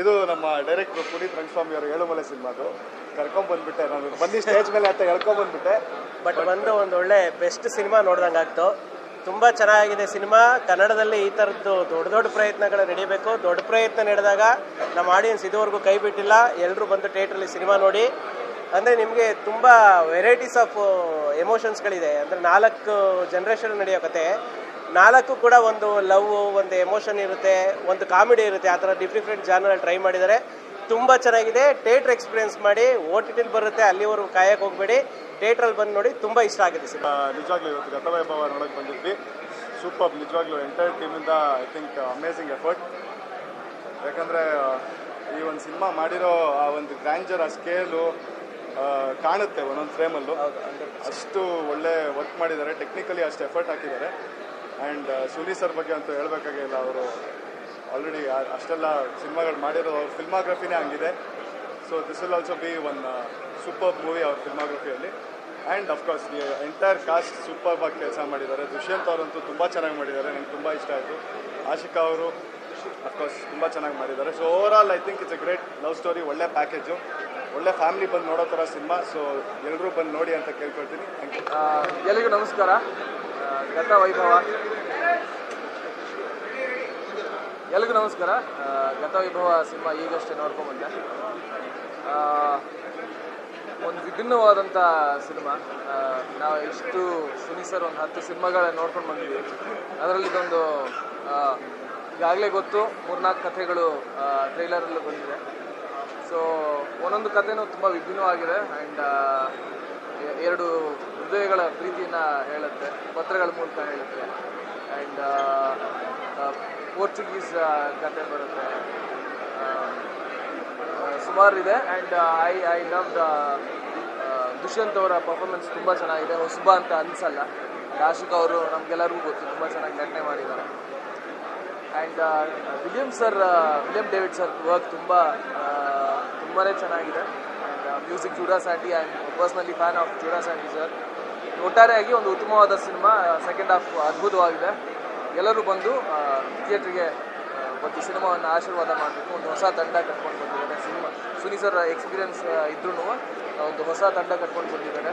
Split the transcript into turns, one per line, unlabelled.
ಇದು ನಮ್ಮ ಡೈರೆಕ್ಟರ್ ಪುನೀತ್ ರಂಗಸ್ವಾಮಿ ಅವರು ಏಳುಮಲೆ ಸಿನಿಮಾದು ಕರ್ಕೊಂಡ್ ಬಂದ್ಬಿಟ್ಟೆ. ನಾನು ಬಂದು ಸ್ಟೇಜ್ ಮೇಲೆ ಅಂತ ಹೇಳ್ಕೊಂಡ್ ಬಂದ್ಬಿಟ್ಟೆ.
ಬಟ್ ಬಂದು ಒಂದು ಒಳ್ಳೆ ಬೆಸ್ಟ್ ಸಿನಿಮಾ ನೋಡ್ದಂಗೆ ಆಗ್ತು. ತುಂಬ ಚೆನ್ನಾಗಿದೆ ಸಿನಿಮಾ. ಕನ್ನಡದಲ್ಲಿ ಈ ಥರದ್ದು ದೊಡ್ಡ ದೊಡ್ಡ ಪ್ರಯತ್ನಗಳು ನಡೀಬೇಕು. ದೊಡ್ಡ ಪ್ರಯತ್ನ ನಡೆದಾಗ ನಮ್ಮ ಆಡಿಯನ್ಸ್ ಇದುವರೆಗೂ ಕೈ ಬಿಟ್ಟಿಲ್ಲ. ಎಲ್ಲರೂ ಬಂದು ಥಿಯೇಟ್ರಲ್ಲಿ ಸಿನಿಮಾ ನೋಡಿ. ಅಂದರೆ ನಿಮಗೆ ತುಂಬ ವೆರೈಟೀಸ್ ಆಫ್ ಎಮೋಷನ್ಸ್ಗಳಿದೆ ಅಂದರೆ ನಾಲ್ಕು ಜನ್ರೇಷನ್ ನಡೆಯೋ ಕತೆ. ನಾಲ್ಕು ಕೂಡ ಒಂದು ಲವ್ ಒಂದು ಎಮೋಷನ್ ಇರುತ್ತೆ ಒಂದು ಕಾಮಿಡಿ ಇರುತ್ತೆ. ಆ ಥರ ಡಿಫ್ರೆಂಟ್ ಜಾನರಲ್ಲಿ ಟ್ರೈ ಮಾಡಿದ್ದಾರೆ. ತುಂಬ ಚೆನ್ನಾಗಿದೆ. ಥಿಯೇಟ್ರ್ ಎಕ್ಸ್ಪೀರಿಯನ್ಸ್ ಮಾಡಿ ಓ ಟಿ ಟಿಲಿ ಬರುತ್ತೆ ಅಲ್ಲಿವರೆಗೂ ಕಾಯಕ್ಕೆ ಹೋಗಬೇಡಿ. ಥಿಯೇಟ್ರಲ್ಲಿ ಬಂದು ನೋಡಿ ತುಂಬ ಇಷ್ಟ ಆಗಿದೆ ಸಿನಿಮಾ.
ನಿಜವಾಗ್ಲೂ ಇವತ್ತು ಗತವೈಭವ ನೋಡಕ್ ಬಂದಿದ್ವಿ. ಸೂಪರ್ ನಿಜವಾಗ್ಲೂ ಎಂಟೈರ್ ಟೀಮಿಂದ ಐ ಥಿಂಕ್ ಅಮೇಝಿಂಗ್ ಎಫರ್ಟ್ ಯಾಕಂದ್ರೆ ಈ ಒಂದು ಸಿನಿಮಾ ಮಾಡಿರೋ ಆ ಒಂದು ಗ್ರ್ಯಾಂಜರ್ ಆ ಸ್ಕೇಲು ಕಾಣುತ್ತೆ ಒಂದೊಂದು ಫ್ರೇಮಲ್ಲೂ ಅಷ್ಟು ಒಳ್ಳೆ ವರ್ಕ್ ಮಾಡಿದ್ದಾರೆ. ಟೆಕ್ನಿಕಲಿ ಅಷ್ಟು ಎಫರ್ಟ್ ಹಾಕಿದ್ದಾರೆ. ಆ್ಯಂಡ್ ಸುನಿ ಸರ್ ಬಗ್ಗೆ ಅಂತೂ ಹೇಳಬೇಕಾಗಿಲ್ಲ ಅವರು ಆಲ್ರೆಡಿ ಅಷ್ಟೆಲ್ಲ ಸಿನಿಮಾಗಳು ಮಾಡಿರೋ ಅವ್ರ ಫಿಲ್ಮಾಗ್ರಫಿನೇ ಹಂಗಿದೆ. So this will also be one super movie ಅವ್ರ ಫಿಲ್ಮಾಗ್ರಫಿಯಲ್ಲಿ and of course entire cast super ಆಗಿ ಕೆಲಸ ಮಾಡಿದ್ದಾರೆ. ದುಷ್ಯಂತ್ ಅವರಂತೂ ತುಂಬ ಚೆನ್ನಾಗಿ ಮಾಡಿದ್ದಾರೆ ನನಗೆ ತುಂಬ ಇಷ್ಟ ಆಯಿತು. ಆಶಿಕಾ ಅವರು ಅಫ್ಕೋರ್ಸ್ ತುಂಬ ಚೆನ್ನಾಗಿ ಮಾಡಿದ್ದಾರೆ. So overall I think it's a great love story ಒಳ್ಳೆ ಪ್ಯಾಕೇಜು ಒಳ್ಳೆ ಫ್ಯಾಮಿಲಿ ಬಂದು ನೋಡೋ ಥರ ಸಿನಿಮಾ. ಸೊ ಎಲ್ಲರೂ ಬಂದು ನೋಡಿ ಅಂತ ಕೇಳ್ಕೊಳ್ತೀನಿ. ಥ್ಯಾಂಕ್ ಯು
ಆ, ಎಲ್ಲರಿಗೂ ನಮಸ್ಕಾರ. ಗತ ವೈಭವ. ಎಲ್ರಿಗೂ ನಮಸ್ಕಾರ. ಗತ ವೈಭವ ಸಿನಿಮಾ ಈಗಷ್ಟೇ ನೋಡ್ಕೊಂಬಂದೆ. ಒಂದು ವಿಭಿನ್ನವಾದಂಥ ಸಿನಿಮಾ. ನಾವು ಇಷ್ಟು ಸುನಿ ಸರ್ ಒಂದು ಹತ್ತು ಸಿನಿಮಾಗಳ ನೋಡ್ಕೊಂಡು ಬಂದಿದ್ದೀವಿ. ಅದರಲ್ಲಿ ಇದೊಂದು ಈಗಾಗಲೇ ಗೊತ್ತು, ಮೂರ್ನಾಲ್ಕು ಕಥೆಗಳು ಟ್ರೈಲರಲ್ಲಿ ಬಂದಿದೆ. ಸೊ ಒಂದೊಂದು ಕಥೆನೂ ತುಂಬ ವಿಭಿನ್ನವಾಗಿದೆ. ಆ್ಯಂಡ್ ಎರಡು ಹೃದಯಗಳ ಪ್ರೀತಿಯನ್ನು ಹೇಳುತ್ತೆ, ಪತ್ರಗಳ ಮೂಲಕ ಹೇಳುತ್ತೆ. ಆ್ಯಂಡ್ ಪೋರ್ಚುಗೀಸ್ ಕತೆ ಬರುತ್ತೆ. ಸುಮಾರು ಇದೆ and I I love the Dushyant ಅವರ ಪರ್ಫಾರ್ಮೆನ್ಸ್ ತುಂಬ ಚೆನ್ನಾಗಿದೆ. ಹೊಸಬ ಅಂತ ಅನಿಸಲ್ಲ. ಆಶಿಕ್ ಅವರು ನಮಗೆಲ್ಲರಿಗೂ ಗೊತ್ತು, ತುಂಬ ಚೆನ್ನಾಗಿ ನಟನೆ ಮಾಡಿದ್ದಾರೆ. And William sir William David sir work ತುಂಬ ತುಂಬಾ ಚೆನ್ನಾಗಿದೆ. And music Judah Sandy and personally fan of Judah Sandy sir ಒಟ್ಟಾರೆಯಾಗಿ ಒಂದು ಉತ್ತಮವಾದ ಸಿನಿಮಾ ಸೆಕೆಂಡ್ ಹಾಫ್ ಅದ್ಭುತವಾಗಿದೆ. ಎಲ್ಲರೂ ಬಂದು ಥಿಯೇಟ್ರಿಗೆ ಒಂದು ಸಿನಿಮಾವನ್ನು ಆಶೀರ್ವಾದ ಮಾಡಬೇಕು. ಒಂದು ಹೊಸ ತಂಡ ಕಟ್ಕೊಂಡು ಬಂದಿದ್ದಾರೆ. ಸಿನಿಮಾ ಸುನಿ ಸರ್ ಎಕ್ಸ್ಪೀರಿಯನ್ಸ್ ಇದ್ರೂ ಒಂದು ಹೊಸ ತಂಡ ಕಟ್ಕೊಂಡು ಬಂದಿದ್ದಾರೆ.